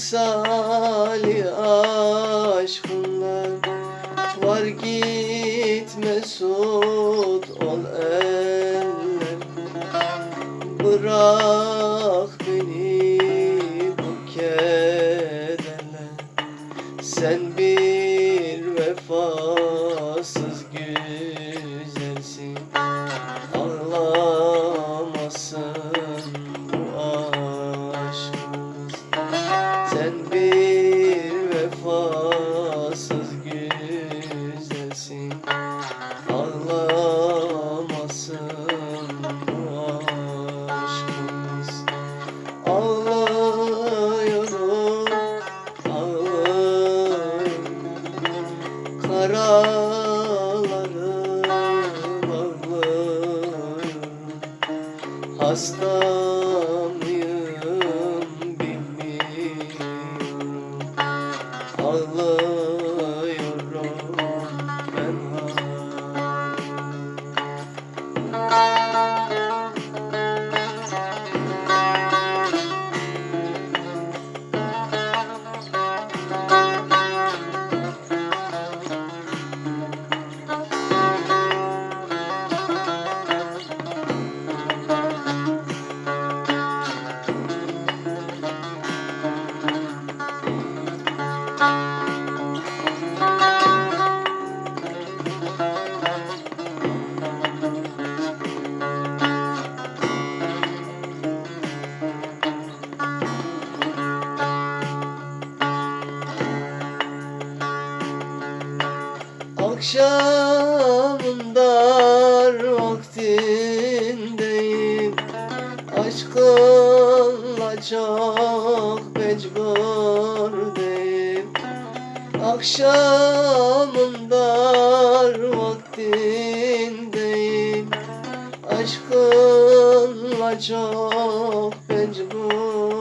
Mecnun misali aşkından Var git mesut ol eller. Bırak beni bu kederle. Sen bir vefasız Hasta Akşamın dar vaktindeyim. Aşkınla çok mecburdayım. Akşamın dar vaktindeyim. Aşkınla çok mecburdayım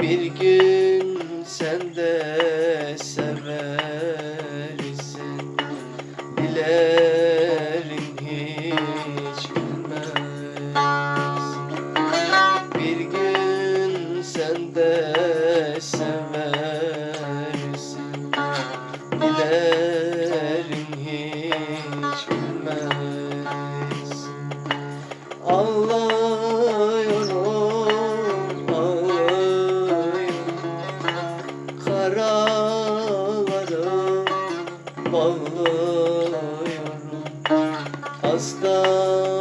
Bir gün sen de bağlıyorum Hasta